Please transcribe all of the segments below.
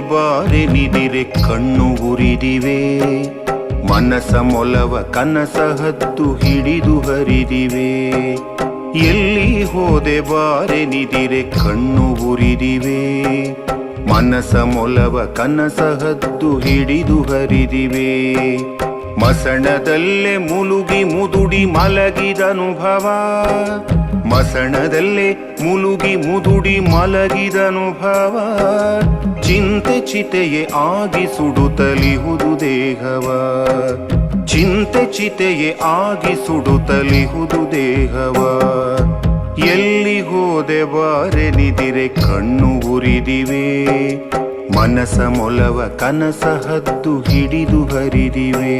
ಬಾರೆ ನಿದಿರೆ ಕಣ್ಣು ಉರಿದಿವೆ. ಮನಸ ಮೊಲವ ಕನಸ ಹತ್ತು ಹಿಡಿದು ಹರಿದಿವೆ. ಎಲ್ಲಿ ಹೋದೆ ಬಾರೆ ನಿದಿರೆ ಕಣ್ಣು ಉರಿದಿವೆ. ಮನಸ ಮೊಲವ ಕನಸ ಹತ್ತು ಹಿಡಿದು ಹರಿದಿವೆ. ಮಸಣದಲ್ಲೇ ಮುಲುಗಿ ಮುದುಡಿ ಮಲಗಿದನುಭವ. ಮಸಣದಲ್ಲೇ ಮುಲುಗಿ ಮುದುಡಿ ಮಲಗಿದನುಭವ ಚಿಂತೆ ಚಿತೆಯೇ ಆಗಿ ಸುಡುತ್ತಲಿಹುದು ದೇಹವ ಚಿಂತೆ ಚಿತೆಯೇ ಆಗಿ ಸುಡುತ್ತಲಿಹುದು ದೇಹವ ಎಲ್ಲಿ ಹೋದೆ ಬಾರೆ ನಿದಿರೆ ಕಣ್ಣು ಉರಿದಿವೆ. ಮನಸ ಮೊಲವ ಕನಸ ಹದ್ದು ಹಿಡಿದು ಹರಿದಿವೆ.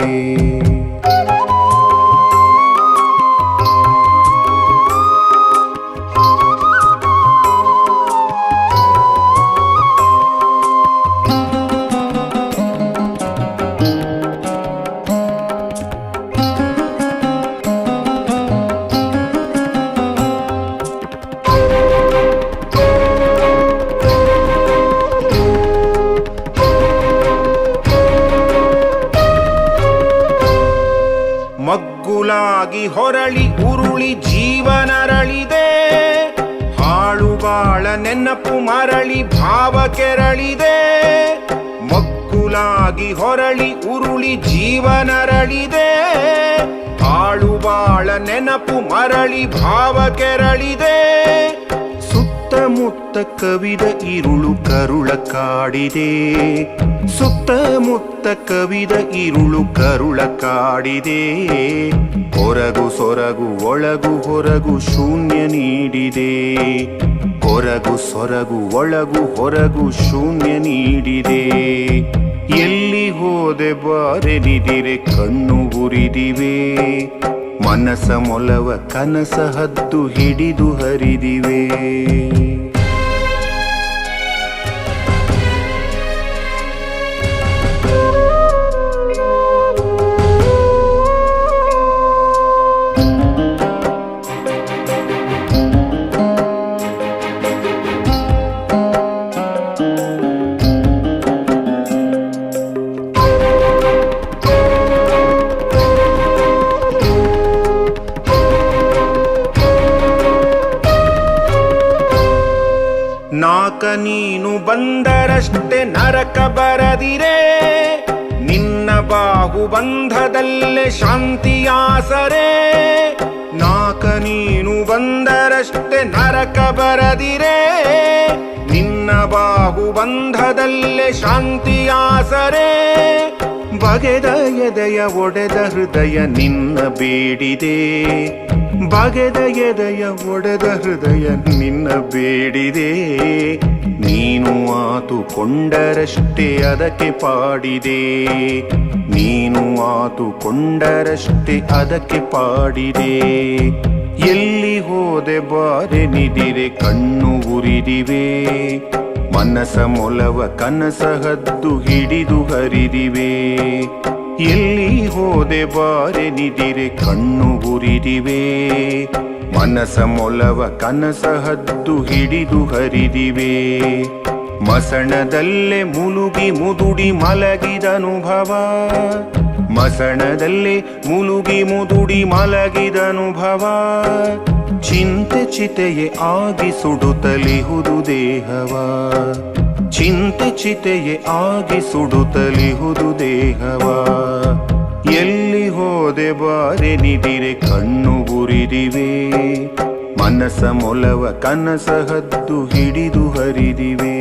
ಮಗ್ಗುಲಾಗಿ ಹೊರಳಿ ಉರುಳಿ ಜೀವನರಳಿದೆ. ಹಾಳುಗಾಳ ನೆನಪು ಮರಳಿ ಭಾವ ಕೆರಳಿದೆ. ಮಗ್ಗುಲಾಗಿ ಹೊರಳಿ ಉರುಳಿ ಜೀವನರಳಿದೆ. ಹಾಳುಬಾಳ ನೆನಪು ಮರಳಿ ಭಾವ ಕೆರಳಿದೆ. ಸುತ್ತಮುತ್ತ ಕವಿದ ಇರುಳು ಕರುಳ ಕಾಡಿದೆ. ಸುತ್ತಮುತ್ತ ಕವಿದ ಇರುಳು ಕರುಳ ಕಾಡಿದೆ. ಹೊರಗು ಸೊರಗು, ಒಳಗು ಹೊರಗು ಶೂನ್ಯ ನೀಡಿದೆ. ಹೊರಗು ಸೊರಗು, ಒಳಗು ಹೊರಗು ಶೂನ್ಯ ನೀಡಿದೆ. ಎಲ್ಲಿ ಹೋದೆ ಬಾರೆ ನಿದಿರೆ ಕಣ್ಣು ಉರಿದಿವೆ. ಮನಸ ಮೊಲವ ಕನಸ ಹದ್ದು ಹಿಡಿದು ಹರಿದಿವೆ. ನಾಕ ನೀನು ಬಂದರಷ್ಟೆ ನರಕ ಬರದಿರೆ. ನಿನ್ನ ಬಾಹು ಬಂಧದಲ್ಲೇ ಶಾಂತಿಯಾಸರೆ ನಾಕ ನೀನು ಬಂದರಷ್ಟೆ ನರಕ ಬರದಿರೆ. ನಿನ್ನ ಬಾಹು ಬಂಧದಲ್ಲೇ ಶಾಂತಿಯಾಸರೆ ಬಗೆದ ಎದೆಯ ಒಡೆದ ಹೃದಯ ನಿನ್ನ ಬೇಡಿದೆ. ಬಗೆದ ಎದೆಯ ಒಡೆದ ಹೃದಯ ನಿನ್ನ ಬೇಡಿದೆ. ನೀನು ಆತುಕೊಂಡರಷ್ಟೇ ಅದಕ್ಕೆ ಪಾಡಿದೆ. ನೀನು ಆತುಕೊಂಡರಷ್ಟೇ ಅದಕ್ಕೆ ಪಾಡಿದೆ. ಎಲ್ಲಿ ಹೋದೆ ಬಾರೆ ನಿದಿರೆ ಕಣ್ಣು ಉರಿದಿವೆ. ಮನಸ ಮೊಲವ ಕನಸ ಹದ್ದು ಹಿಡಿದು ಹರಿದಿವೆ. ಎಲ್ಲಿ ಹೋದೆ ಬಾರೆ ನಿದಿರೆ ಕಣ್ಣು ಉರಿದಿವೆ. ಮನಸ ಮೊಲವ ಕನಸ ಹದ್ದು ಹಿಡಿದು ಹರಿದಿವೆ. ಮಸಣದಲ್ಲೇ ಮುಲುಗಿ ಮುದುಡಿ ಮಲಗಿದನುಭವ. ಮಸಣದಲ್ಲೇ ಮುಲುಗಿ ಮುದುಡಿ ಮಲಗಿದನುಭವ ಚಿಂತೆ ಚಿತೆಯೇ ಆಗಿ ಸುಡುತ್ತಲಿಹುದು ದೇಹವ. ಚಿಂತೆ ಚಿತೆಯೇ ಆಗಿ ಸುಡುತ್ತಲಿಹುದು ದೇಹವ. ಎಲ್ಲಿ ಹೋದೆ ಬಾರೆ ನಿದಿರೆ ಕಣ್ಣು ಗುರಿದಿವೆ ಮನಸ ಮೊಲವ ಕನಸ ಹದ್ದು ಹಿಡಿದು ಹರಿದಿವೆ.